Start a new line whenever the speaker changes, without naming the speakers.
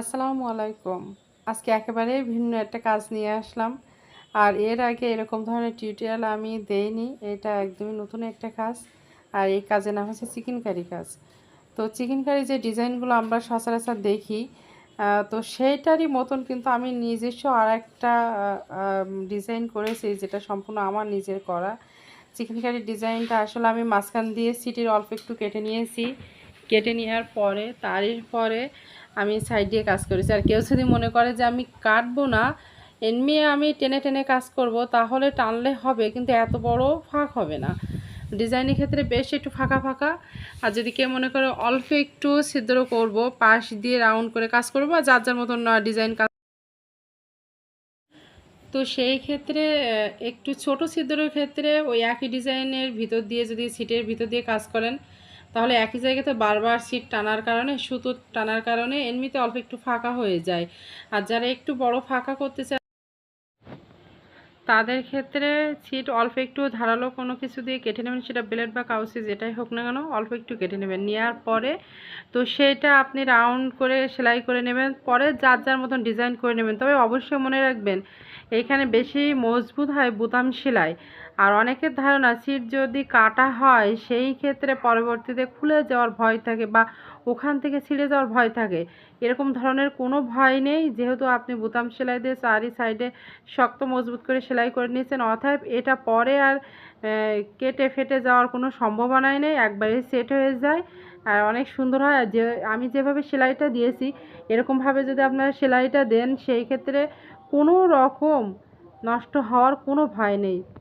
আসসালামু আলাইকুম। আজকে একেবারে ভিন্ন একটা কাজ নিয়ে আসলাম। আর এর আগে এরকম ধরনের টিউটোরিয়াল আমি দেইনি, এটা একদমই নতুন একটা কাজ। আর এই কাজের নাম হচ্ছে চিকেন কারি কাজ। তো চিকেন কারি যে ডিজাইনগুলো আমরা সচরাচর দেখি তো সেইটারই মতন কিন্তু আমি নিজস্ব আর একটা ডিজাইন করেছি যেটা সম্পূর্ণ আমার নিজের করা। চিকেন কারির ডিজাইনটা আসলে আমি মাঝখান দিয়ে সিটির অল্প একটু কেটে নিয়েছি। কেটে নেওয়ার পরে, তারই পরে আমি সাইড দিয়ে কাজ করেছি। আর কেউ যদি মনে করে যে আমি কাটবো না, এমনি আমি টেনে টেনে কাজ করব, তাহলে টানলে হবে, কিন্তু এত বড় ফাঁক হবে না। ডিজাইনের ক্ষেত্রে বেশ একটু ফাঁকা ফাঁকা। আর যদি কেউ মনে করে অল্প একটু ছিদ্র করব, পাশ দিয়ে রাউন্ড করে কাজ করব, আর যার যার মতন ডিজাইন কাজ তো সেই ক্ষেত্রে একটু ছোট ছিদ্রের ক্ষেত্রে ওই একই ডিজাইনের ভিতর দিয়ে যদি সিটের ভিতর দিয়ে কাজ করেন তাহলে একই জায়গাতে বারবার সিট টানার কারণে, সুতো টানার কারণে এমনিতে অল্প একটু ফাঁকা হয়ে যায়। আর যারা একটু বড় ফাঁকা করতে চায় তাদের ক্ষেত্রে সিট অল্প একটু ধারালো কোনো কিছু দিয়ে কেটে নেবেন, সেটা ব্লেড বা কাউসি যেটাই হোক না কেন, অল্প একটু কেটে নেবেন। নেওয়ার পরে তো সেটা আপনি রাউন্ড করে সেলাই করে নেবেন, পরে যার যার মতন ডিজাইন করে নেবেন। তবে অবশ্যই মনে রাখবেন এইখানে বেশি মজবুত হয় বুতাম সেলাই। আর অনেকের ধারণা সিট যদি কাটা হয়, সেই ক্ষেত্রে পরবর্তীতে খুলে যাওয়ার ভয় থাকে বা ওখান থেকে ছিঁড়ে যাওয়ার ভয় থাকে। এরকম ধরনের কোনো ভয় নেই, যেহেতু আপনি বুতাম সেলাই দিয়ে চারি সাইডে শক্ত মজবুত করে সেলাই করে নিয়েছেন, অতএব এটা পরে আর কেটে ফেটে যাওয়ার কোনো সম্ভাবনাই নেই, একবারে সেট হয়ে যায়। আর অনেক সুন্দর হয়, আর যে, আমি যেভাবে সেলাইটা দিয়েছি, এরকমভাবে যদি আপনারা সেলাইটা দেন, সেই ক্ষেত্রে কোনো রকম নষ্ট হওয়ার কোনো ভয় নেই।